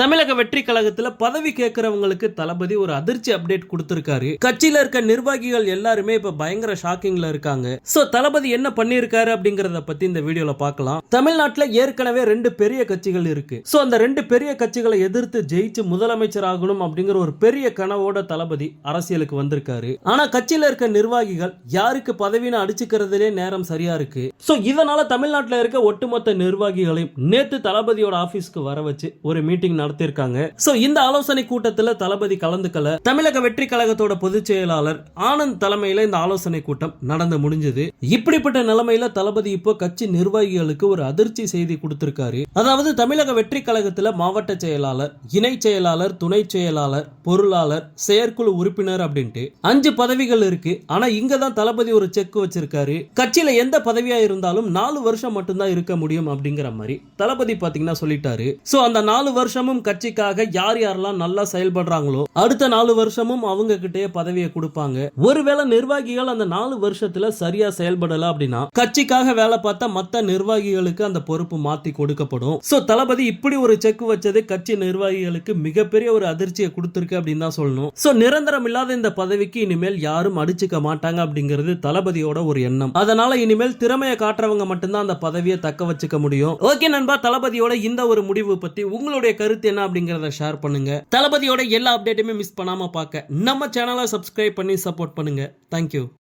தமிழக வெற்றி கழகத்துல பதவி கேட்கறவங்களுக்கு தளபதி ஒரு அதிர்ச்சி அப்டேட் கொடுத்திருக்காரு. கட்சியில இருக்க நிர்வாகிகள் எல்லாருமே இப்ப பயங்கர ஷாக்கிங்ல இருக்காங்க. சோ தளபதி என்ன பண்ணிருக்காரு அப்படிங்கறத பத்தி இந்த வீடியோல பாக்கலாம் தமிழ்நாட்டுல ஏற்கனவே ரெண்டு பெரிய கட்சிகள் இருக்கு. சோ அந்த ரெண்டு பெரிய கட்சிகளை எதிர்த்து ஜெயிச்சு முதலமைச்சர் ஆகணும் அப்படிங்கிற ஒரு பெரிய கனவோட தளபதி அரசியலுக்கு வந்திருக்காரு. ஆனா கட்சியில இருக்க நிர்வாகிகள் யாருக்கு பதவின்னு அடிச்சுக்கிறதுலே நேரம் சரியா இருக்கு. சோ இதனால தமிழ்நாட்டுல இருக்க ஒட்டுமொத்த நிர்வாகிகளையும் நேத்து தளபதியோட ஆபீஸ்க்கு வர வச்சு ஒரு மீட்டிங் நடத்தியிருக்காங்க. சோ இந்த ஆலோசனை கூட்டத்துல தளபதி கலந்துக்கல. தமிழக வெற்றி கழகத்தோட பொதுச் செயலாளர் ஆனந்த் தலைமையில இந்த ஆலோசனை கூட்டம் நடந்து முடிஞ்சது. இப்படிப்பட்ட நிலைமையில தளபதி இப்போ கட்சி நிர்வாகிகளுக்கு ஒரு அதிர்ச்சி செய்தி கொடுத்திருக்காரு. அதாவது தமிழக வெற்றி கழகத்துல மாவட்ட செயலாளர் இணை செயலாளர் துணை செயலாளர் பொருளாளர் செயற்குழு உறுப்பினர் அப்படின்ட்டு அஞ்சு பதவிகள் இருக்கு. ஆனா இங்க தான் தளபதி ஒரு செக் வச்சிருக்காரு. கட்சியில எந்த பதவியா இருந்தாலும் நாலு வருஷம் மட்டும்தான் இருக்க முடியும் அப்படிங்கிற மாதிரி தளபதி பாத்தீங்கன்னா சொல்லிட்டாரு. சோ அந்த நாலு வருஷமும் கட்சிக்காக யார் யாரெல்லாம் நல்லா செயல்படுறாங்களோ அடுத்த நாலு வருஷமும் அவங்க கிட்டே பதவியை கொடுப்பாங்க. ஒருவேளை நிர்வாகிகள் அந்த நாலு வருஷத்துல சரியா செயல்படல அப்படின்னா கட்சிக்காக வேலை பார்த்தா மத்த நிர்வாகிகளுக்கு அந்த பொறுப்பு மாத்தி கொடுக்கப்படும். சோ தளபதி இப்படி ஒரு செக் வச்சது கட்சி நிர்வாகிகளுக்கு மிகப்பெரிய ஒரு அதிர்ச்சியை கொடுத்திருக்கு அப்படின்னு தான் சொல்லணும். சோ நிரந்தரம் இல்லாத இந்த பதவிக்கு இனிமேல் யாரும் அடிச்சுக்க மாட்டாங்க அப்படிங்கிறது தளபதியோட ஒரு எண்ணம். அதனால இனிமேல் திறமையை காட்டுறவங்க மட்டும்தான் அந்த பதவியை தக்க வச்சுக்க முடியும். ஓகே நண்பா தளபதியோட இந்த ஒரு முடிவு பத்தி உங்களுடைய கருத்து என்ன அப்படிங்கறத ஷேர் பண்ணுங்க. தளபதியோட எல்லா அப்டேட்டுமே மிஸ் பண்ணாம பார்க்க நம்ம சேனலை சப்ஸ்கிரைப் பண்ணி சப்போர்ட் பண்ணுங்க. தேங்க்யூ